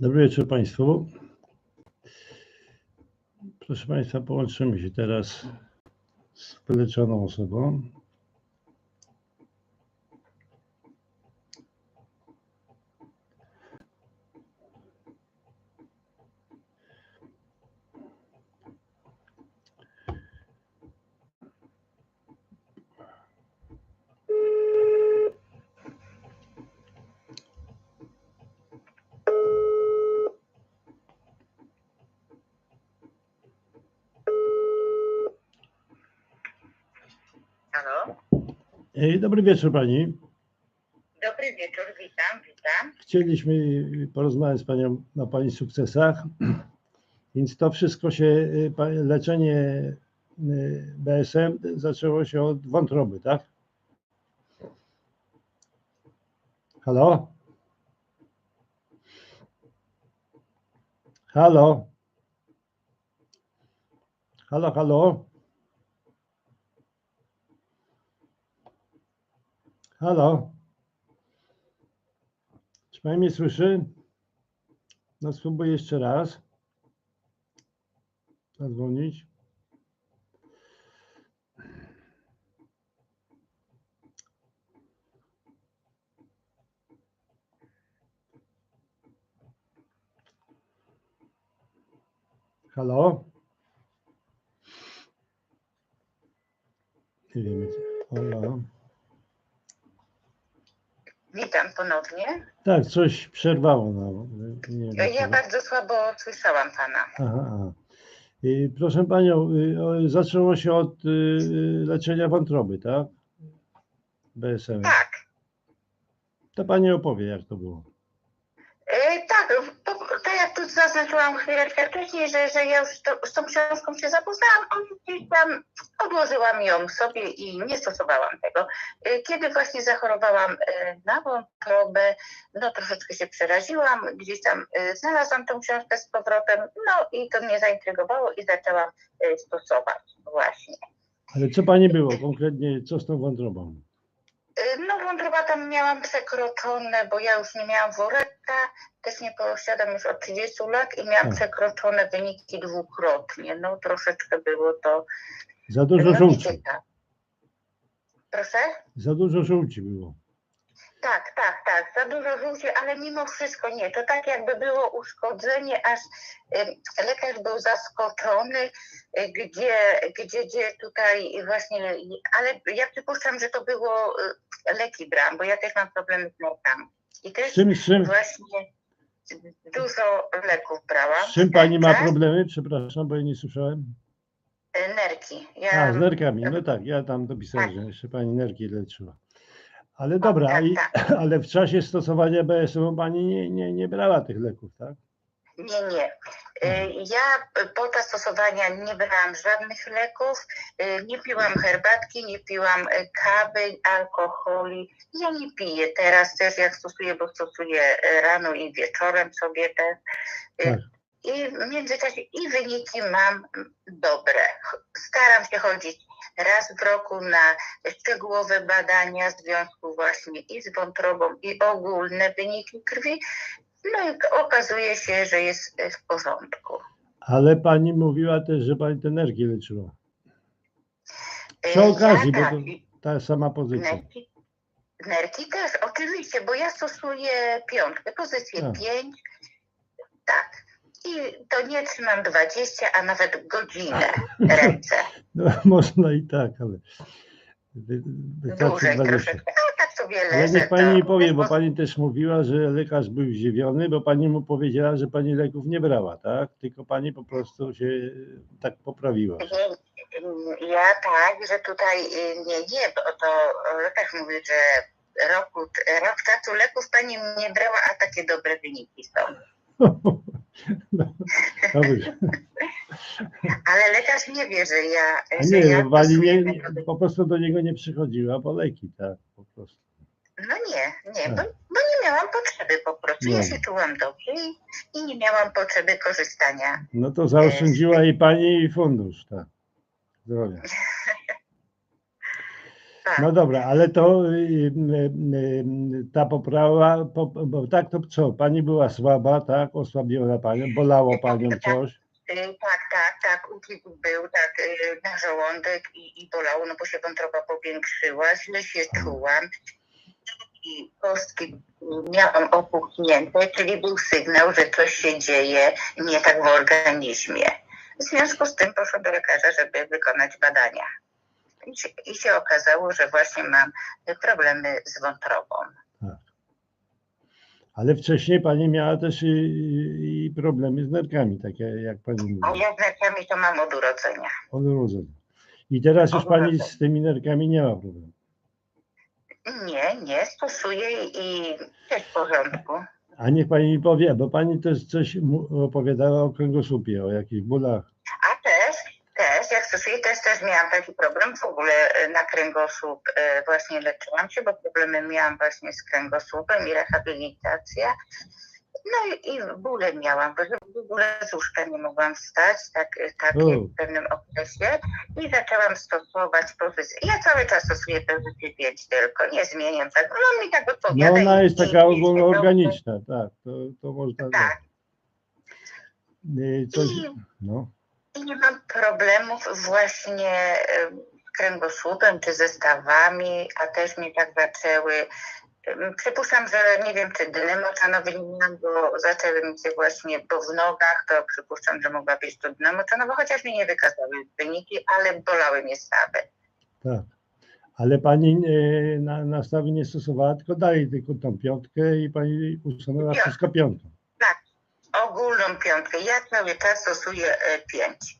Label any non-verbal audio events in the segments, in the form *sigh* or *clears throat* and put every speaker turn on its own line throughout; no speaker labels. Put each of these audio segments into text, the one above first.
Dobry wieczór Państwu. Proszę Państwa, połączymy się teraz z wyleczoną osobą.
Halo?
Ej, Dobry wieczór Pani.
Dobry wieczór, witam, witam.
Chcieliśmy porozmawiać z Panią o Pani sukcesach. Więc to wszystko się, y, leczenie y, BSM zaczęło się od wątroby, tak? Halo? Halo? Halo, halo? Halo? Czy Pani mnie słyszy? No spróbuję jeszcze raz. Zadzwonić. Halo? Nie wiem. Halo?
Witam ponownie.
Tak, coś przerwało. No. Nie wiem,
Ja
dlaczego.
bardzo słabo słyszałam pana.
Aha, aha. Y, Proszę Panią, y, zaczęło się od y, leczenia wątroby, tak? BSM.
Tak,
To Pani opowie, jak to było.
e, tak, to, to jak tu zaznaczyłam chwileczkę wcześniej, że, że ja już to, z tą książką się zapoznałam, on odłożyłam ją sobie i nie stosowałam tego. E, Kiedy właśnie zachorowałam e, na wątrobę, no troszeczkę się przeraziłam, gdzieś tam e, znalazłam tą książkę z powrotem, no i to mnie zaintrygowało i zaczęłam stosować właśnie.
Ale co Pani było konkretnie, co z tą wątrobą?
Y, No wątroba tam miałam przekroczone, bo ja już nie miałam woreka, też nie posiadam już od 30 lat i miałam
Tak.
przekroczone wyniki dwukrotnie. No troszeczkę było to.
Za dużo
no,
żółci.
Proszę?
Za dużo żółci było.
Tak, tak, tak, za dużo żółci, ale mimo wszystko nie. To tak jakby było uszkodzenie, aż lekarz był zaskoczony, y, gdzie, gdzie, gdzie tutaj właśnie, ale ja przypuszczam, że to było y, leki brałam, bo ja też mam problemy z lekami. I też
czym, czym,
właśnie dużo leków brałam.
z czym Pani ma
Tak?
problemy? Przepraszam, bo ja nie słyszałem.
Y, Nerki. Ja,
A, z nerkami. No tak, ja tam dopisałem, że jeszcze Pani nerki leczyła. Ale dobra,
tak,
i,
tak. *laughs*
ale w czasie stosowania BSM Pani nie, nie, nie brała tych leków, tak?
Nie, nie. Y, Ja podczas stosowania nie brałam żadnych leków, y, nie piłam herbatki, nie piłam y, kawy, alkoholi. Ja nie piję teraz też, jak stosuję, bo stosuję rano i wieczorem sobie też. Y,
Tak.
I w międzyczasie i wyniki mam dobre. Staram się chodzić raz w roku na szczegółowe badania w związku właśnie i z wątrobą, i ogólne wyniki krwi. No i okazuje się, że jest w porządku.
Ale Pani mówiła też, że Pani te nerki leczyła.
Y,
Przy okazji, bo to ta sama pozycja.
nerki, nerki też, oczywiście, bo ja stosuję piątkę, pozycję
Tak.
5. Tak. I to nie trzymam 20, a nawet godzinę ręce. *laughs*
No, można i tak, ale wystarczy
Dłużej
20.
troszeczkę. A tak sobie leżę.
Ale niech Pani mi
to-
powie, bo Pani też mówiła, że lekarz był zdziwiony, bo Pani mu powiedziała, że Pani leków nie brała, tak? Tylko Pani po prostu się tak poprawiła.
Nie, Ja tak, że tutaj y, nie, nie, bo to lekarz mówi, że roku, rok czasu leków pani nie brała, a takie dobre wyniki są. *laughs*
No, dobrze.
Ale lekarz nie wie, że ja.
A
że
nie,
ja
bo Pani nie, po prostu do niego nie przychodziła po leki, tak? Po prostu.
No nie, nie, bo,
Tak.
bo nie miałam potrzeby po prostu. Ja
No.
się czułam dobrze i, i nie miałam potrzeby korzystania.
No to zaoszczędziła i Pani i fundusz, tak? Zdrowia. *laughs*
tak.
No dobra, ale to y, y, y, ta poprawa, po, bo tak to co, pani była słaba, tak, osłabiona panią, bolało panią coś.
Y, Tak, tak, tak, utyk był tak na żołądek i, i bolało, no bo się wątroba powiększyła, źle się czułam i kostki miałam opuchnięte, czyli był sygnał, że coś się dzieje nie tak w organizmie. W związku z tym poszłam do lekarza, żeby wykonać badania. I się, I się okazało, że właśnie mam problemy z wątrobą.
Ale wcześniej pani miała też i, i problemy z nerkami, takie jak pani
A
mówi,
ja z nerkami to mam od urodzenia.
od urodzenia. I teraz już pani z tymi nerkami nie ma problemu.
Nie, nie, stosuję i jest w porządku.
A niech pani mi powie, bo pani też coś opowiadała o kręgosłupie, o jakichś bólach.
Jak stosuję, też, też miałam taki problem w ogóle e, na kręgosłup. e, Właśnie leczyłam się, bo problemy miałam właśnie z kręgosłupem i rehabilitacja. No i, i bóle miałam, bo w ogóle z łóżka nie mogłam wstać, tak, tak
O.
w pewnym okresie i zaczęłam stosować pozycję. Ja cały czas stosuję pozycję 5 tylko, nie zmieniam tak, no mi tak
No
odpowiada.
ona
i-
jest taka ogólnoorganiczna, tak, to, to można.
Tak.
Y, Coś, no.
I nie mam problemów właśnie kręgosłupem czy ze stawami, a też mi tak zaczęły. Przypuszczam, że nie wiem, czy dny moczanowe nie bo zaczęły mi się właśnie, bo w nogach, to przypuszczam, że mogła być to dno moczanowe, chociaż mi nie wykazały wyniki, ale bolały mnie stawy.
Tak. Ale pani e, na, na stawy nie stosowała, tylko dalej tylko tą piątkę i pani usunęła wszystko piątką.
Ogólną piątkę. Ja cały czas stosuję e, pięć.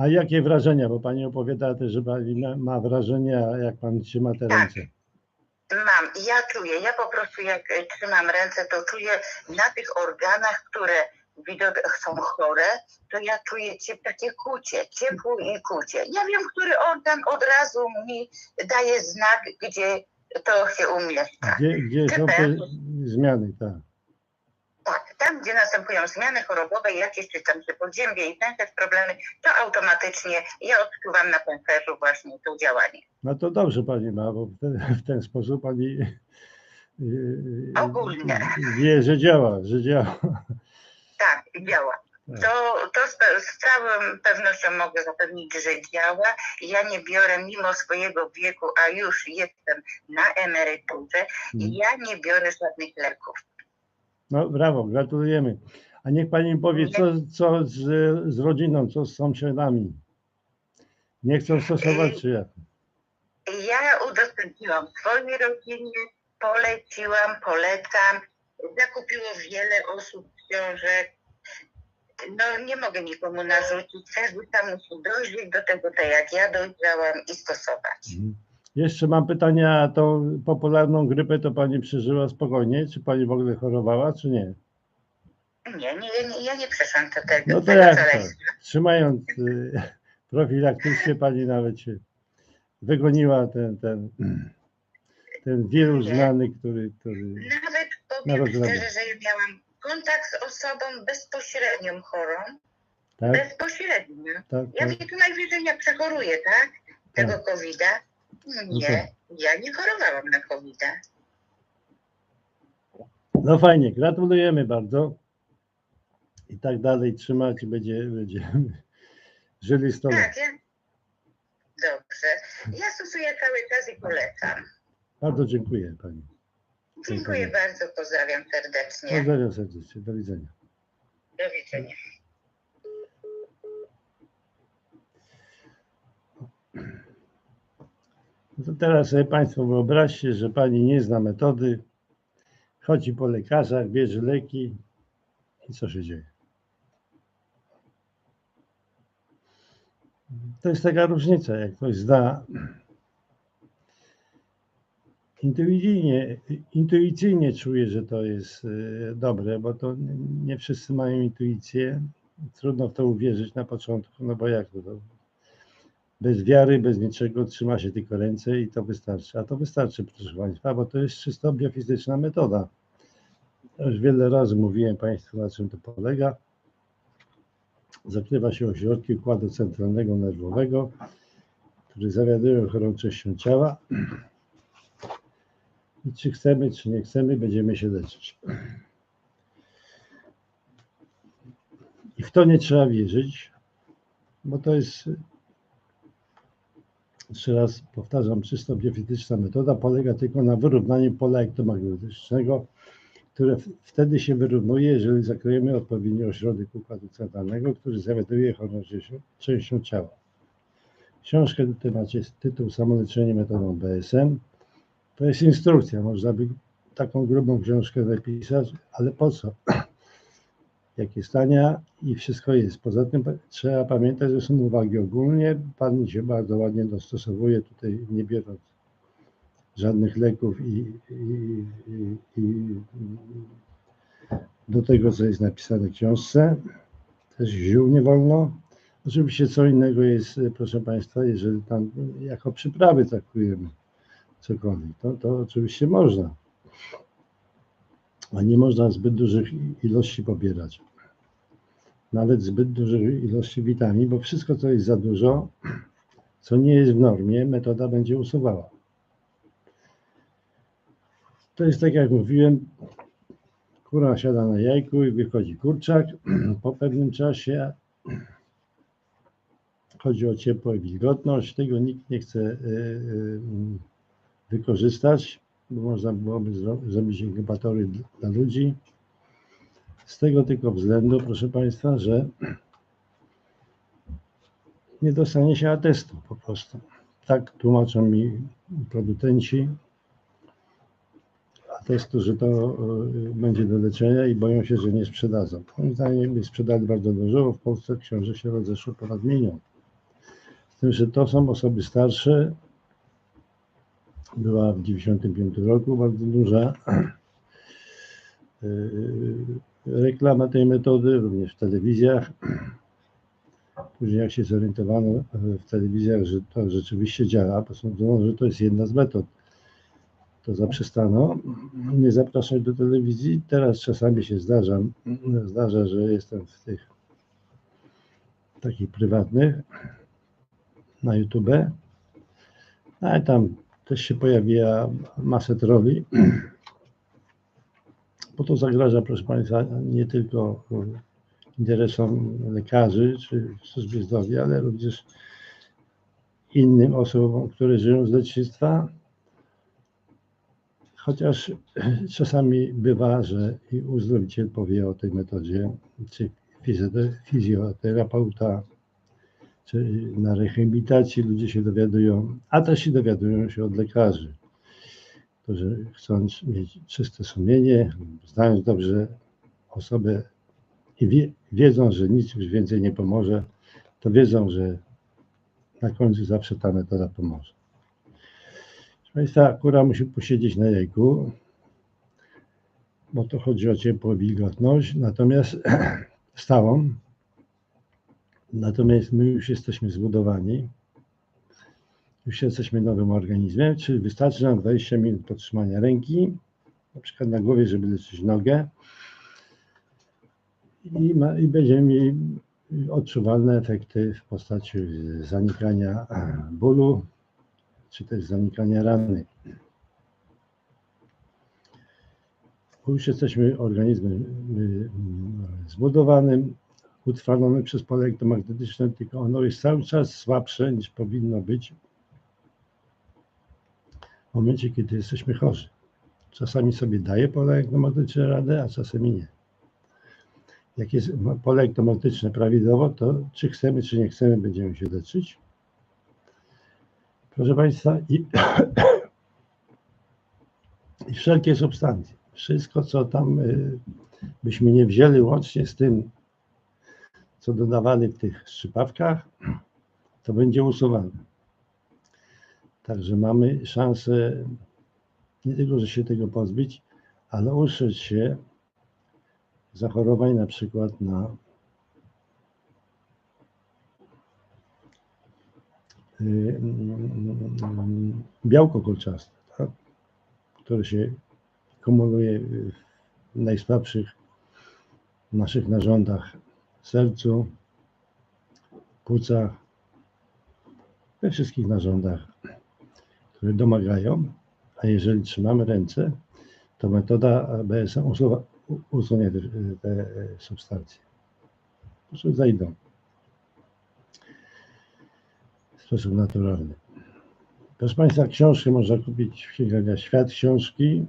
A jakie wrażenia? Bo pani opowiadała też, że pani ma, wrażenia, jak pan trzyma te
Tak.
ręce.
Mam, ja czuję, ja po prostu jak e, trzymam ręce, to czuję na tych organach, które widok są chore, to ja czuję takie kucie, ciepło i kucie. Ja wiem, który organ od razu mi daje znak, gdzie to się umieszcza.
Gdzie, gdzie są te zmiany? Tak.
Tam gdzie następują zmiany chorobowe, jakieś czy tam się podziębie i pęcherz, problemy, to automatycznie ja odczuwam na pęcherzu właśnie to działanie.
No to dobrze pani ma, bo w ten, w ten sposób pani yy,
Ogólnie.
wie, że działa, że działa.
Tak, działa.
Tak.
To, to z, z całą pewnością mogę zapewnić, że działa. Ja nie biorę mimo swojego wieku, a już jestem na emeryturze,
Mm.
ja nie biorę żadnych leków.
No brawo, gratulujemy. A niech pani powie, co, co z, z rodziną, co z sąsiadami? Nie chcą stosować, czy jak?
Ja udostępniłam swojej rodzinie, poleciłam, polecam. Zakupiło wiele osób książek. No nie mogę nikomu narzucić. Każdy musi dojrzeć do tego, tak jak ja dojrzałam i stosować.
Mhm. Jeszcze mam pytanie, a tą popularną grypę to pani przeżyła spokojnie? Czy pani w ogóle chorowała, czy nie?
Nie, nie, ja nie, ja nie przeszłam do tego.
No to
tego
jak to? Trzymając y, profilaktycznie pani nawet się wygoniła ten, ten, ten wirus znany, który, który
Nawet powiem szczerze, że ja miałam kontakt z osobą bezpośrednią chorą.
tak,
Bezpośrednio.
tak,
Ja
tak.
tu najwyżej ja przechoruję, tak? Tego COVID-a. Nie, ja nie chorowałam na COVID-a.
No fajnie, gratulujemy bardzo. I tak dalej trzymać i będzie, będziemy *laughs* żyli z tobą.
Tak, ja... Dobrze. Ja stosuję cały czas i polecam.
Bardzo dziękuję pani.
Dziękuję bardzo, pozdrawiam serdecznie.
Pozdrawiam serdecznie. Do widzenia.
Do widzenia.
No to teraz sobie Państwo wyobraźcie, że Pani nie zna metody, chodzi po lekarzach, bierze leki i co się dzieje? To jest taka różnica, jak ktoś zna intuicyjnie, intuicyjnie czuje, że to jest e, dobre, bo to nie wszyscy mają intuicję. Trudno w to uwierzyć na początku, no bo jak to? Bez wiary, bez niczego trzyma się tylko ręce i to wystarczy. A to wystarczy, proszę Państwa, bo to jest czysto biofizyczna metoda. Już wiele razy mówiłem Państwu, na czym to polega. Zakrywa się ośrodki układu centralnego nerwowego. które zawiadują chorą częścią ciała. I czy chcemy, czy nie chcemy, będziemy się leczyć. I w to nie trzeba wierzyć, bo to jest, jeszcze raz powtarzam, czysto biofizycznie metoda polega tylko na wyrównaniu pola elektromagnetycznego, które wtedy się wyrównuje, jeżeli zakryjemy odpowiedni ośrodek układu centralnego, który zawiaduje chorą częścią- ciała. Książkę tutaj macie tytuł Samoleczenie metodą BSM. To jest instrukcja, można by taką grubą książkę napisać, ale po co? Jakie stania i wszystko jest. Poza tym trzeba pamiętać, że są uwagi ogólnie. Pan się bardzo ładnie dostosowuje tutaj, nie biorąc żadnych leków i, i, i, i do tego, co jest napisane w książce. Też ziół nie wolno. Oczywiście co innego jest, proszę Państwa, jeżeli tam jako przyprawy traktujemy cokolwiek, to, to oczywiście można. A nie można zbyt dużych ilości pobierać. Nawet zbyt dużych ilości witamin, bo wszystko, co jest za dużo, co nie jest w normie, metoda będzie usuwała. To jest tak jak mówiłem, kura siada na jajku i wychodzi kurczak. *clears throat* Po pewnym czasie chodzi o ciepło i wilgotność. Tego nikt nie chce y, y, wykorzystać, bo można byłoby zro- zrobić inkubatory dla ludzi. Z tego tylko względu, proszę Państwa, że nie dostanie się atestu po prostu. Tak tłumaczą mi producenci atestu, że to y, będzie do leczenia i boją się, że nie sprzedadzą. Moim zdaniem sprzedali bardzo dużo, bo w Polsce książek się rozeszło ponad milion. Z tym, że to są osoby starsze. Była w 95 roku bardzo duża y, *clears throat* reklama tej metody, również w telewizjach. *clears throat* Później jak się zorientowano y, w telewizjach, że to rzeczywiście działa, postąpiono, że to jest jedna z metod, to zaprzestano mnie zapraszać do telewizji. Teraz czasami się zdarza, *clears throat* zdarza, że jestem w tych takich prywatnych na YouTube. No i tam też się pojawiła masę troli. Bo to zagraża, proszę Państwa, nie tylko interesom lekarzy czy służby zdrowia, ale również innym osobom, które żyją z lecznictwa. Chociaż czasami bywa, że i uzdrowiciel powie o tej metodzie, czy fizjote- fizjoterapeuta, czy na rehabilitacji ludzie się dowiadują, a też się dowiadują się od lekarzy, którzy chcąc mieć czyste sumienie, znając dobrze osobę i wie, wiedzą, że nic już więcej nie pomoże, to wiedzą, że na końcu zawsze ta metoda pomoże. Proszę Państwa, kura musi posiedzieć na jajku, bo to chodzi o ciepło, wilgotność, natomiast *clears throat* stałą. Natomiast my już jesteśmy zbudowani, już jesteśmy nowym organizmem, czyli wystarczy nam 20 minut podtrzymania ręki, na przykład na głowie, żeby leczyć nogę i, ma, i będziemy mieli odczuwalne efekty w postaci zanikania bólu, czy też zanikania rany. Już jesteśmy organizmem y, zbudowanym, utrwalony przez pole elektromagnetyczne, tylko ono jest cały czas słabsze niż powinno być w momencie, kiedy jesteśmy chorzy. Czasami sobie daje pole elektromagnetyczne radę, a czasami nie. Jak jest pole elektromagnetyczne prawidłowo, to czy chcemy, czy nie chcemy, będziemy się leczyć. Proszę Państwa, i, *coughs* i wszelkie substancje, wszystko, co tam y, byśmy nie wzięli łącznie z tym, co dodawali w tych strzykawkach, to będzie usuwane. Także mamy szansę nie tylko, że się tego pozbyć, ale uszyć się zachorowań na przykład na y, białko kolczaste, tak? które się kumuluje w najsłabszych naszych narządach, sercu, płucach. we wszystkich narządach, które domagają, a jeżeli trzymamy ręce, to metoda ABS usuwa, usunie te, te substancje. Po prostu zajdą w sposób naturalny. Proszę Państwa, książki można kupić w księgarniach Świat Książki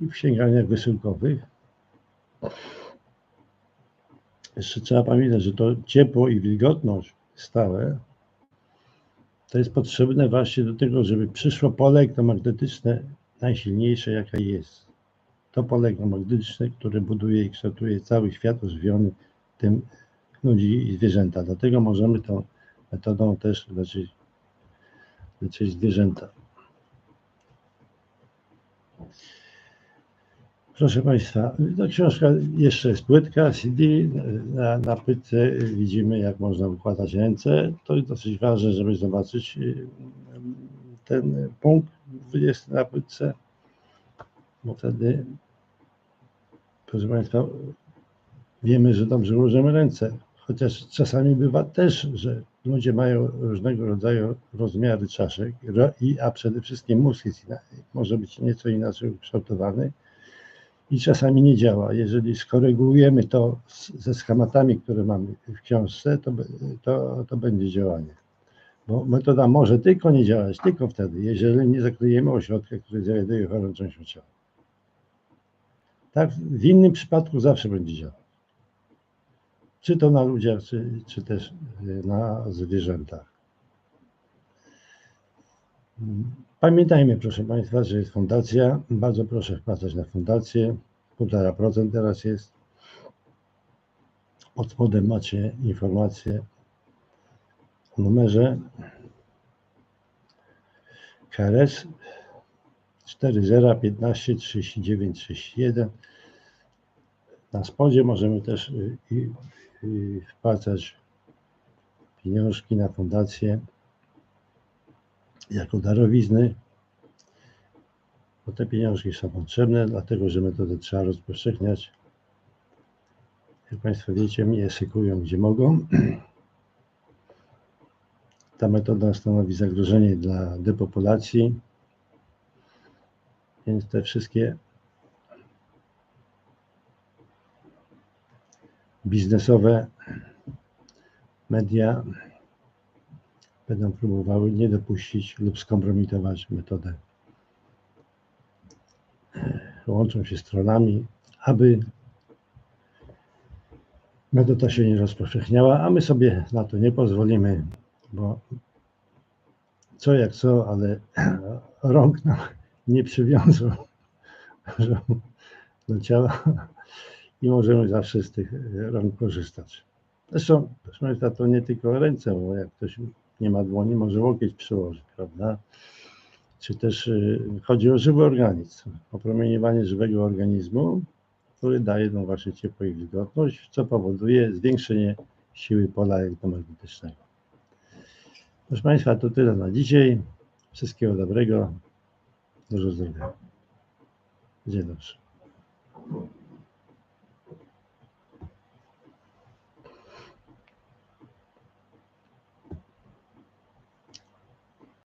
i w księgarniach wysyłkowych. Jeszcze trzeba pamiętać, że to ciepło i wilgotność stałe to jest potrzebne właśnie do tego, żeby przyszło pole elektromagnetyczne najsilniejsze, jaka jest. To pole elektromagnetyczne, które buduje i kształtuje cały świat ożywiony tym ludzi i zwierzęta. Dlatego możemy tą metodą też leczyć, leczyć zwierzęta. Proszę Państwa, ta książka jeszcze jest płytka CD. Na, na płytce widzimy, jak można układać ręce. To jest dosyć ważne, żeby zobaczyć y, ten punkt 20 na płytce, bo wtedy, proszę Państwa, wiemy, że dobrze ułożymy ręce. Chociaż czasami bywa też, że ludzie mają różnego rodzaju rozmiary czaszek, a przede wszystkim mózg jest ina- może być nieco inaczej ukształtowany i czasami nie działa. Jeżeli skorygujemy to ze schematami, które mamy w książce, to, to, to będzie działanie. Bo metoda może tylko nie działać, tylko wtedy, jeżeli nie zakryjemy ośrodka, który znajduje chorą częścią ciała. Tak, w innym przypadku zawsze będzie działać. Czy to na ludziach, czy, czy też y, na zwierzętach. Pamiętajmy, proszę Państwa, że jest fundacja. Bardzo proszę wpłacać na fundację. 1,5% teraz jest. Pod spodem macie informację o numerze KRS 40 15 39 31. Na spodzie możemy też y, y, y, wpłacać pieniążki na fundację jako darowizny, bo te pieniążki są potrzebne, dlatego że metodę trzeba rozpowszechniać. Jak Państwo wiecie, mnie sykują gdzie mogą. *clears throat* Ta metoda stanowi zagrożenie dla depopulacji, więc te wszystkie biznesowe media będą próbowały nie dopuścić lub skompromitować metodę. Łączą się stronami, aby metoda się nie rozpowszechniała, a my sobie na to nie pozwolimy, bo co jak co, ale *clears throat* rąk nam nie przywiązą *laughs* do ciała i możemy zawsze z tych rąk korzystać. Zresztą, proszę Państwa, to nie tylko ręce, bo jak ktoś nie ma dłoni, może łokieć przyłożyć, prawda? Czy też y, chodzi o żywy organizm, o promieniowanie żywego organizmu, który daje tą właśnie ciepło i wilgotność, co powoduje zwiększenie siły pola elektromagnetycznego. Proszę Państwa, to tyle na dzisiaj. Wszystkiego dobrego. Dużo zdrowia. Dzień dobry.